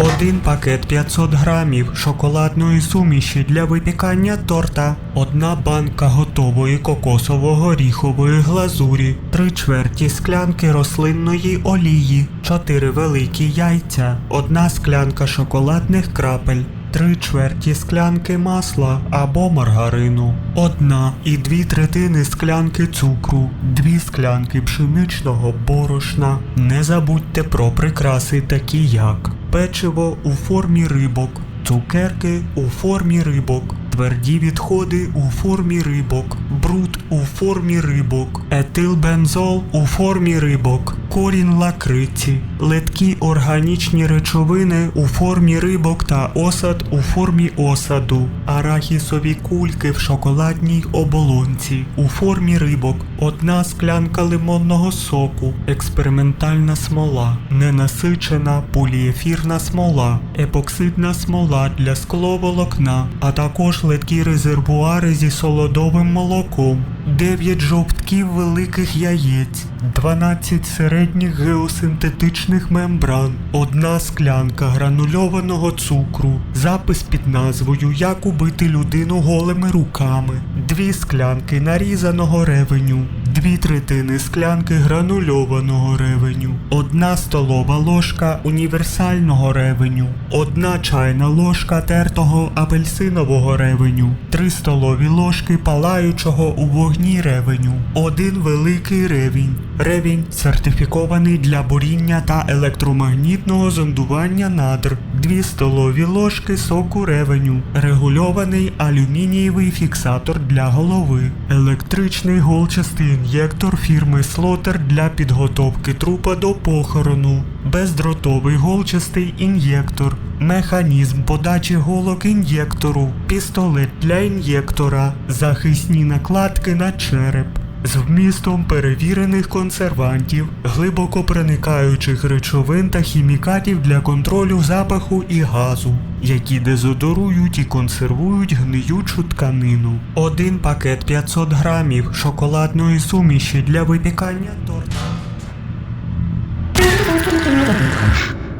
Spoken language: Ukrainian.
Один пакет 500 грамів шоколадної суміші для випікання торта, одна банка готової кокосово-горіхової глазурі, три чверті склянки рослинної олії, чотири великі яйця, одна склянка шоколадних крапель. Три чверті склянки масла або маргарину, одна і дві третини склянки цукру, дві склянки пшеничного борошна. Не забудьте про прикраси, такі як печиво у формі рибок, цукерки у формі рибок, тверді відходи у формі рибок, бруд у формі рибок, етилбензол у формі рибок, корінь лакриці, литкі органічні речовини у формі рибок та осад у формі осаду, арахісові кульки в шоколадній оболонці у формі рибок, одна склянка лимонного соку, експериментальна смола, ненасичена поліефірна смола, епоксидна смола для скловолокна, а також литкі резервуари зі солодовим молоком, 9 жовтків великих яєць, 12 середніх геосинтетичних мембран, одна склянка гранульованого цукру, запис під назвою Як убити людину голими руками, дві склянки нарізаного ревеню, дві третини склянки гранульованого ревеню, одна столова ложка універсального ревеню, одна чайна ложка тертого апельсинового ревеню, три столові ложки палаючого у вогні ревеню, один великий ревінь. Ревінь сертифікований для буріння та електромагнітного зондування надр, дві столові ложки соку ревеню, регульований алюмінієвий фіксатор для голови, електричний голчастий ін'єктор фірми Слотер для підготовки трупа до похорону, бездротовий голчастий ін'єктор, механізм подачі голок ін'єктору, пістолет для ін'єктора, захисні накладки на череп з вмістом перевірених консервантів, глибоко проникаючих речовин та хімікатів для контролю запаху і газу, які дезодорують і консервують гниючу тканину. Один пакет 500 грамів шоколадної суміші для випікання торта.